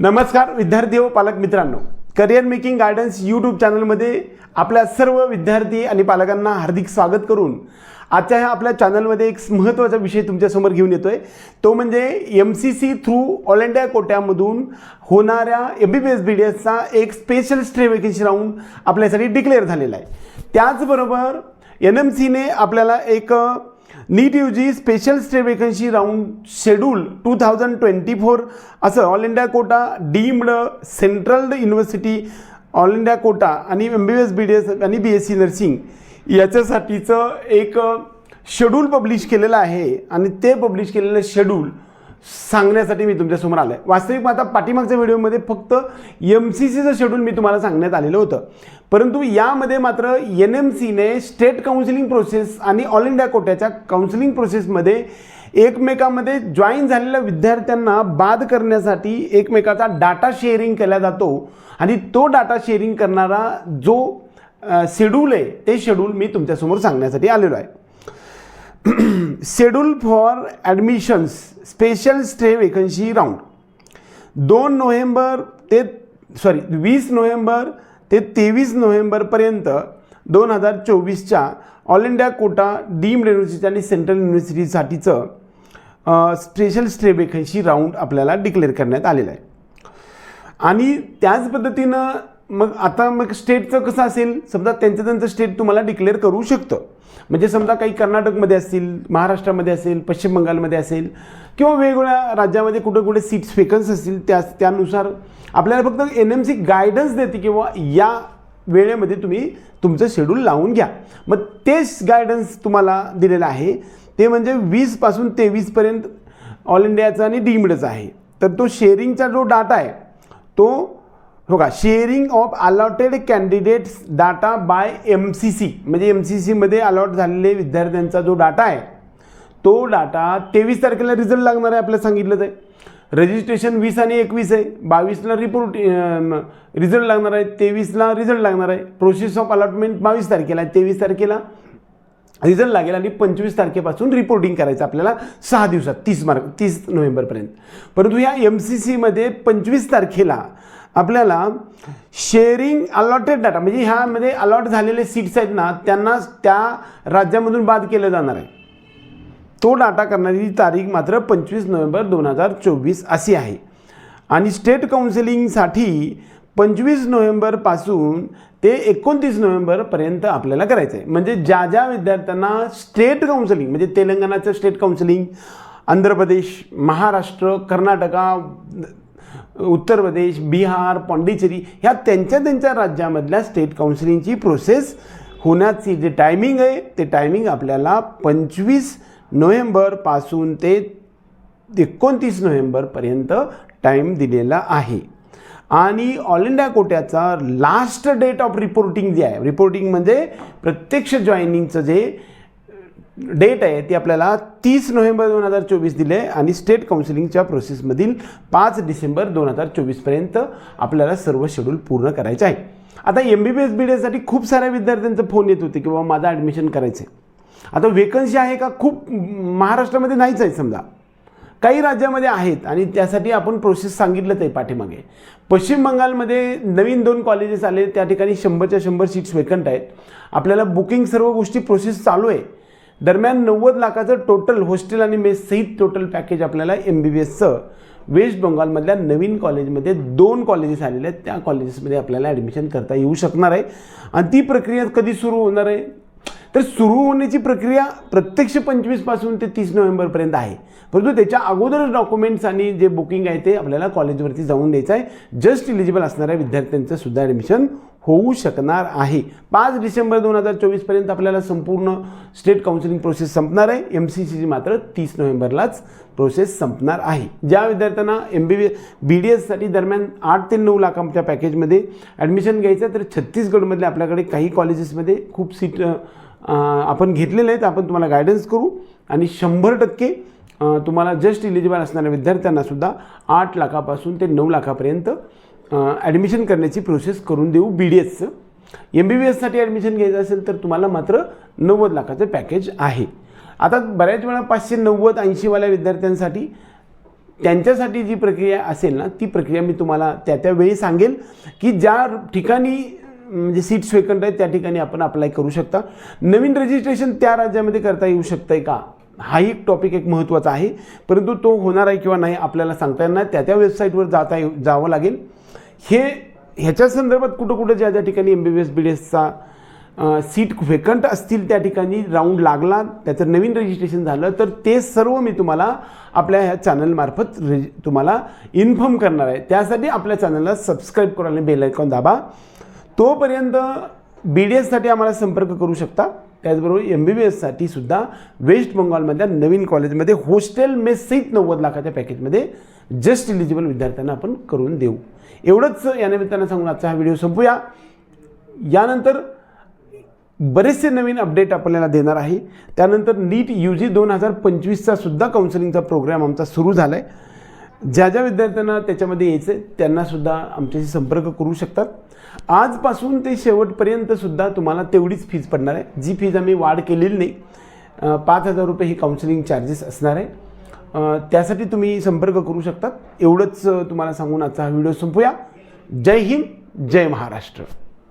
नमस्कार विद्यार्थी व पालक मित्रांनो. करिअर मेकिंग गायडन्स यूट्यूब चॅनलमध्ये आपल्या सर्व विद्यार्थी आणि पालकांना हार्दिक स्वागत करून आजच्या ह्या आपल्या चॅनलमध्ये एक महत्त्वाचा विषय तुमच्यासमोर घेऊन येतो आहे तो म्हणजे M C C through all India कोट्यामधून होणाऱ्या M B B S B D एसचा एक स्पेशल स्ट्रे वेकेन्सी राऊंड आपल्यासाठी डिक्लेअर झालेला आहे. त्याचबरोबर एन एम सीने आपल्याला एक नीट यू जी special state vacancy round schedule two thousand twenty four असं all India quota deemed central university all India Kota आणि एम बी एस बी डी एस आणि बी एस सी नर्सिंग याच्यासाठीचं एक शेड्यूल पब्लिश केलेलं आहे. आणि ते पब्लिश केलेलं शेड्यूल सांगण्यासाठी मी तुमच्यासमोर आलो आहे वास्तविक आता पाठीमागच्या व्हिडिओमध्ये फक्त एम सी सीचं शेड्यूल मी तुम्हाला सांगण्यात आलेलं होतं. परंतु यामध्ये मात्र एन एम सीने स्टेट काउन्सिलिंग प्रोसेस आणि ऑल इंडिया कोट्याच्या काउन्सिलिंग प्रोसेसमध्ये एकमेकामध्ये जॉईन झालेल्या विद्यार्थ्यांना बाद करण्यासाठी एकमेकाचा डाटा शेअरिंग केला जातो. आणि तो डाटा शेअरिंग करणारा जो शेड्यूल आहे ते शेड्यूल मी तुमच्यासमोर सांगण्यासाठी आलेलो आहे. Schedule for admissions special stay vacancy round दोन नोव्हेंबर ते सॉरी वीस नोव्हेंबर ते तेवीस नोव्हेंबरपर्यंत दोन हजार चोवीसच्या all India quota deemed university आणि सेंट्रल युनिव्हर्सिटीसाठीचं स्पेशल स्टे वेकन्सी राऊंड आपल्याला डिक्लेअर करण्यात आलेलं आहे. आणि त्याच पद्धतीनं मग आता मग स्टेटचं कसं असेल? समजा त्यांचं त्यांचं स्टेट तुम्हाला डिक्लेअर करू शकतं. म्हणजे समजा काही कर्नाटकमध्ये असतील महाराष्ट्रामध्ये असेल पश्चिम बंगालमध्ये असेल किंवा वेगवेगळ्या राज्यामध्ये कुठे कुठे सीट्स वेकन्स असतील त्या त्यानुसार आपल्याला फक्त एन एम सी गायडन्स देते किंवा या वेळेमध्ये तुम्ही तुमचं शेड्यूल लावून घ्या. मग तेच गायडन्स तुम्हाला दिलेलं आहे. ते म्हणजे वीसपासून तेवीसपर्यंत ऑल इंडियाचा आणि डीम्डचा आहे. तर तो शेअरिंगचा जो डाटा आहे तो हो का sharing of allotted candidates data by M C C म्हणजे एम सी सीमध्ये अलॉट झालेले विद्यार्थ्यांचा जो डाटा आहे तो डाटा तेवीस तारखेला रिझल्ट लागणार आहे आपल्याला सांगितलं आहे रजिस्ट्रेशन वीस आणि एकवीस आहे. बावीसला रिपोर्ट रिझल्ट लागणार आहे तेवीसला रिझल्ट लागणार आहे. प्रोसेस ऑफ अलॉटमेंट बावीस तारखेला आहे तेवीस तारखेला रिझल्ट लागेल आणि पंचवीस तारखेपासून रिपोर्टिंग करायचं आपल्याला सहा दिवसात तीस मार्क तीस नोव्हेंबरपर्यंत. परंतु ह्या एम सी सीमध्ये पंचवीस तारखेला आपल्याला शेअरिंग अलॉटेड डाटा म्हणजे ह्यामध्ये अलॉट झालेले सीट्स आहेत ना त्यांना त्या राज्यामधून बाद केलं जाणार आहे. तो डाटा करणारी तारीख मात्र पंचवीस नोव्हेंबर दोन हजार चोवीस अशी आहे. आणि स्टेट काउन्सिलिंगसाठी पंचवीस नोव्हेंबरपासून ते एकोणतीस नोव्हेंबरपर्यंत आपल्याला करायचं आहे म्हणजे ज्या ज्या विद्यार्थ्यांना स्टेट काउन्सिलिंग म्हणजे तेलंगणाचं स्टेट काउन्सिलिंग आंध्र प्रदेश महाराष्ट्र कर्नाटका उत्तर प्रदेश बिहार पाँडिचेरी ह्या त्यांच्या त्यांच्या राज्यामधल्या स्टेट काउन्सिलिंगची प्रोसेस होण्याची जे टायमिंग आहे ते टायमिंग आपल्याला पंचवीस नोव्हेंबरपासून ते एकोणतीस नोव्हेंबरपर्यंत टाईम दिलेला आहे. आणि ऑल इंडिया कोट्याचा लास्ट डेट ऑफ रिपोर्टिंग जे आहे रिपोर्टिंग म्हणजे प्रत्यक्ष जॉईनिंगचं जे डेट आहे ती आपल्याला तीस नोव्हेंबर दोन हजार चोवीस दिले आणि स्टेट काउन्सिलिंगच्या प्रोसेसमधील पाच डिसेंबर दोन हजार चोवीसपर्यंत आपल्याला सर्व शेड्यूल पूर्ण करायचं आहे. आता M B B S B D एससाठी खूप साऱ्या विद्यार्थ्यांचा फोन येत होते किंवा माझं ॲडमिशन करायचं आहे आता वेकन्सी आहे का? खूप महाराष्ट्रामध्ये नाहीच आहे समजा. काही राज्यामध्ये आहेत आणि त्यासाठी आपण प्रोसेस सांगितलंच आहे पाठीमागे. पश्चिम बंगालमध्ये नवीन दोन कॉलेजेस आले त्या ठिकाणी शंभरच्या शंभर सीट्स वेकंट आहेत. आपल्याला बुकिंग सर्व गोष्टी प्रोसेस चालू आहे. दरम्यान नव्वद लाखाचं टोटल हॉस्टेल आणि मेस सहित टोटल पॅकेज आपल्याला एम बी बी एसचं वेस्ट बंगालमधल्या नवीन कॉलेजमध्ये दोन कॉलेजेस आलेले आहेत. त्या कॉलेजेसमध्ये आपल्याला ॲडमिशन करता येऊ शकणार आहे. आणि ती प्रक्रिया कधी सुरू होणार आहे? तर सुरू होण्याची प्रक्रिया प्रत्यक्ष पंचवीसपासून ते तीस नोव्हेंबरपर्यंत आहे. परंतु त्याच्या अगोदरच डॉक्युमेंट्स आणि जे बुकिंग आहे ते आपल्याला कॉलेजवरती जाऊन द्यायचं आहे. जस्ट इलिजिबल असणाऱ्या विद्यार्थ्यांचं सुद्धा ॲडमिशन होऊ शकणार आहे. पाच डिसेंबर दोन हजार चोवीसपर्यंत आपल्याला संपूर्ण स्टेट काउन्सिलिंग प्रोसेस संपणार आहे. एम सी सीची मात्र तीस नोव्हेंबरलाच प्रोसेस संपणार आहे. ज्या विद्यार्थ्यांना एम बी बी बी डी एससाठी दरम्यान आठ ते नऊ लाखांच्या पॅकेजमध्ये ॲडमिशन घ्यायचं तर छत्तीसगडमधल्या आपल्याकडे काही कॉलेजेसमध्ये खूप सीट आपण घेतलेले आहेत. आपण तुम्हाला गायडन्स करू आणि शंभर टक्के तुम्हाला जस्ट इलिजिबल असणाऱ्या विद्यार्थ्यांनासुद्धा आठ लाखापासून ते नऊ लाखापर्यंत ॲडमिशन करण्याची प्रोसेस करून देऊ बी डी एसचं एम बी बी एससाठी ॲडमिशन घ्यायचं असेल तर तुम्हाला मात्र नव्वद लाखाचं पॅकेज आहे. आता बऱ्याच वेळा पाचशे नव्वद ऐंशीवाल्या विद्यार्थ्यांसाठी त्यांच्यासाठी जी प्रक्रिया असेल ना ती प्रक्रिया मी तुम्हाला त्या त्यावेळी सांगेल की ज्या ठिकाणी म्हणजे सीट्स वेकंट आहेत त्या ठिकाणी आपण अप्लाय करू शकता. नवीन रजिस्ट्रेशन त्या राज्यामध्ये करता येऊ शकतं आहे का? हाही एक टॉपिक एक महत्त्वाचा आहे. परंतु तो होणार आहे किंवा नाही आपल्याला सांगता येणार नाही. त्या त्या वेबसाईटवर जाता येऊ जावं लागेल. हे ह्याच्या संदर्भात कुठं कुठं ज्या ज्या ठिकाणी M B B S B D एसचा seat vacant असतील त्या ठिकाणी राऊंड लागला त्याचं नवीन रजिस्ट्रेशन झालं तर ते सर्व मी तुम्हाला आपल्या ह्या चॅनलमार्फत रेजि तुम्हाला इन्फॉर्म करणार आहे. त्यासाठी आपल्या चॅनलला सबस्क्राईब करा आणि बेल आयकॉन दाबा. तोपर्यंत बी डी एससाठी आम्हाला संपर्क करू शकता. त्याचबरोबर एम बी बी एससाठी सुद्धा वेस्ट बंगालमधल्या नवीन कॉलेजमध्ये हॉस्टेल मेस सहित नव्वद लाखाच्या पॅकेजमध्ये जस्ट इलिजिबल विद्यार्थ्यांना आपण करून देऊ. एवढंच या निमित्तानं सांगून आजचा हा व्हिडिओ संपूया. यानंतर बरेचसे नवीन अपडेट आपल्याला देणार आहे. त्यानंतर नीट यू जी दोन हजार पंचवीसचा सुद्धा काउन्सिलिंगचा प्रोग्राम आमचा सुरू झाला आहे ज्या ज्या विद्यार्थ्यांना त्याच्यामध्ये यायचं आहे त्यांनासुद्धा आमच्याशी संपर्क करू शकतात. आजपासून ते शेवटपर्यंतसुद्धा तुम्हाला तेवढीच फीज पडणार आहे. जी फीज आम्ही वाढ केलेली नाही पाच हजार रुपये ही काउन्सिलिंग चार्जेस असणार आहे. त्यासाठी तुम्ही संपर्क करू शकतात. एवढंच तुम्हाला सांगून आजचा हा व्हिडिओ संपूया. जय हिंद जय महाराष्ट्र.